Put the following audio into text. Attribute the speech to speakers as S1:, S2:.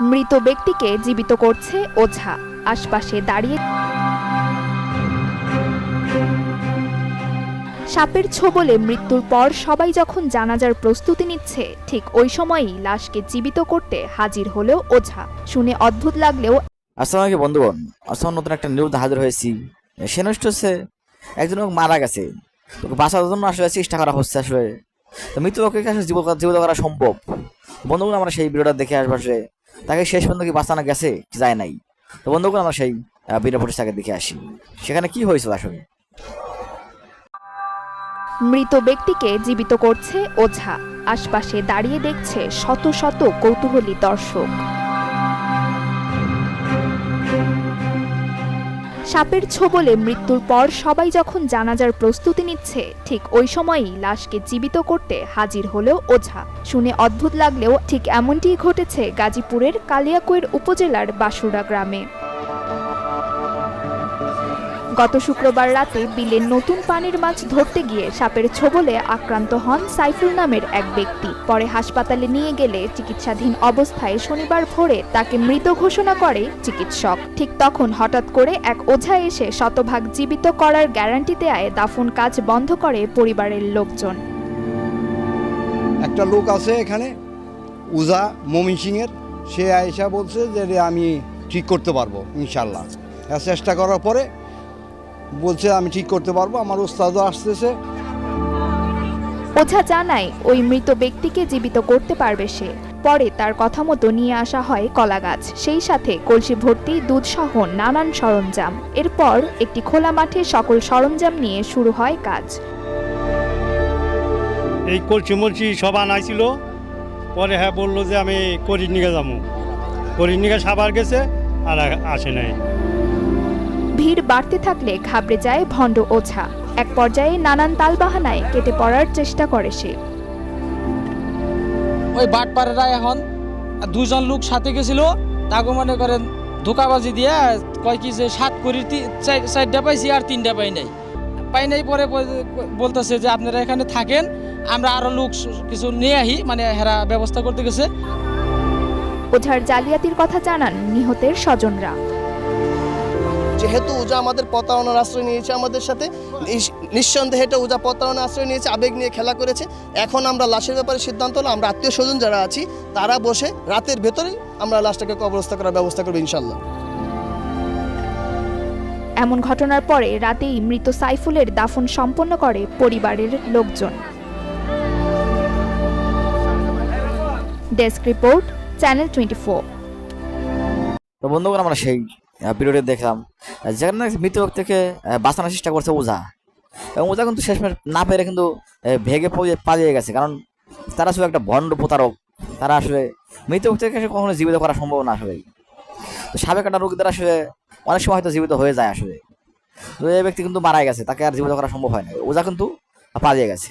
S1: মৃত ব্যক্তিকে জীবিত করছে ওঝা। আশপাশে দাঁড়িয়ে সাপের ছোবলে মৃত্যুর পর সবাই যখন জানাজার প্রস্তুতি নিচ্ছে, ঠিক ওই সময়ই লাশকে জীবিত করতে হাজির হলেও ওঝা। শুনে অদ্ভুত লাগলেও
S2: আসসালামু আলাইকুম বন্ধুগণ। আসলে নতুন একটা নিউজ হাজির হয়েছি। সে নষ্ট হচ্ছে, একজন মারা গেছে। তোকে বাঁচানোর জন্য আসলে চেষ্টা করা হচ্ছে আসলে। মৃত্যু লোককে আসলে জীবিত করা সম্ভব? বন্ধুগণ, আমরা সেই ভিডিওটা দেখে আসব আসলে। তাকে শেষ পর্যন্ত কি বাঁচানো গেছে? যায় নাই। তো বন্ধুগুলো আমরা সেই ভিডিও ফুটেজটাকে দেখে আসি। সেখানে কি হয়েছিল আসলে?
S1: মৃত ব্যক্তিকে জীবিত করছে ওঝা। আশপাশে দাঁড়িয়ে দেখছে শত শত কৌতূহলী দর্শক। সাপের ছোবলে মৃত্যুর পর সবাই যখন জানাজার প্রস্তুতি নিচ্ছে, ঠিক ওই সময়ই লাশকে জীবিত করতে হাজির হলেও ওঝা। শুনে অদ্ভুত লাগলেও ঠিক এমনটিই ঘটেছে গাজীপুরের কালিয়াকৈর উপজেলার বাসুরা গ্রামে। গত শুক্রবার রাতে বিলের নতুন পানির মাছ ধরতে গিয়ে সাপের ছোবলে আক্রান্ত হন সাইফুল নামের এক ব্যক্তি। পরে হাসপাতালে নিয়ে গেলে চিকিৎসাধীন অবস্থায় শনিবার ভোরে তাকে মৃত ঘোষণা করে চিকিৎসক। ঠিক তখন হঠাৎ করে এক ওঝা এসে শতভাগ জীবিত করার গ্যারান্টি দেয় দাফন কাজ বন্ধ করে পরিবারের লোকজন।
S3: একটা লোক আছে এখানে উজা মমিন সিংয়ের। সে আয়সা বলছে যে, আমি ঠিক করতে পারব, ইনশাল্লাহ। চেষ্টা করার পরে বলছে আমি ঠিক করতে পারব আমার ওস্তাদও আসতেছে।
S1: ওঝা জানায় ওই মৃত ব্যক্তিকে জীবিত করতে পারবে সে। পরে তার কথা মতো নিয়ে আসা হয় কলা গাছ সেই সাথে কলসি ভর্তি দুধসহ নানান সরঞ্জাম। এরপর একটি খোলা মাঠে সকল সরঞ্জাম নিয়ে শুরু হয় কাজ।
S4: এই কলসি মলসি সব আনাইছিল। পরে হ্যাঁ বলল যে আমি করির নিকে যাব। করির নিকে সাবার গেছে আর আসে নাই।
S1: ভিড় বাড়তে থাকলে ঘাবড়ে যায় ভণ্ড ওঝা। এক পর্যায়ে নানান তালবাহানায় কেটে পড়ার চেষ্টা করে সে।
S5: ওই বাটপাড়েরা এখন দুজন লোক সাথে গেছিল তাকে মনে করেন ধোকাবাজি দিয়ে কয় কি যে সাত করি চারটা পাইছি আর তিনটা পাই নাই। পাই নাই পরে বল- বলতেছে যে আপনারা এখানে থাকেন আমরা আরও লোক কিছু নিয়ে আহি মানে হেরা ব্যবস্থা করতে গেছে।
S1: ওঝার জালিয়াতির কথা জানান নিহতের স্বজনরা।
S6: যেহেতু উজা আমাদের প্রতারণার আশ্রয় নিয়েছে আমাদের সাথে নিস- নিঃসন্দেহে এটা উজা প্রতারণার আশ্রয় নিয়েছে আবেগ নিয়ে খেলা করেছে। এখন আমরা লাশের ব্যাপারে সিদ্ধান্ত হলো আমরা আত্মীয় স্বজন যারা আছি তারা বসে রাতের ভেতরে আমরা লাশটাকে কবরস্থ করার ব্যবস্থা করব ইনশাল্লাহ
S1: এমন ঘটনার পরে রাতেই মৃত সাইফুলের দাফন সম্পন্ন করে পরিবারের লোকজন। Desk report channel twenty four.
S2: তো বন্ধুগণ আমরা সেই ভিডিওটি দেখলাম। যেখানে মৃত ব্যক্তিকে বাঁচানোর চেষ্টা করছে ওজা এবং ওজা কিন্তু শেষমেশ না পেরে কিন্তু ভেগে পালিয়ে গেছে। কারণ তারা শুধু একটা ভণ্ড প্রতারক। তারা আসলে মৃত ব্যক্তিকে কখনো জীবিত করা সম্ভব না আসলে। তো সাবেক একটা রোগ রোগীদের আসলে অনেক সময় হয়তো জীবিত হয়ে যায় আসলে। তো এই ব্যক্তি কিন্তু মারা গেছে, তাকে আর জীবিত করা সম্ভব হয় না। ওজা কিন্তু পালিয়ে গেছে।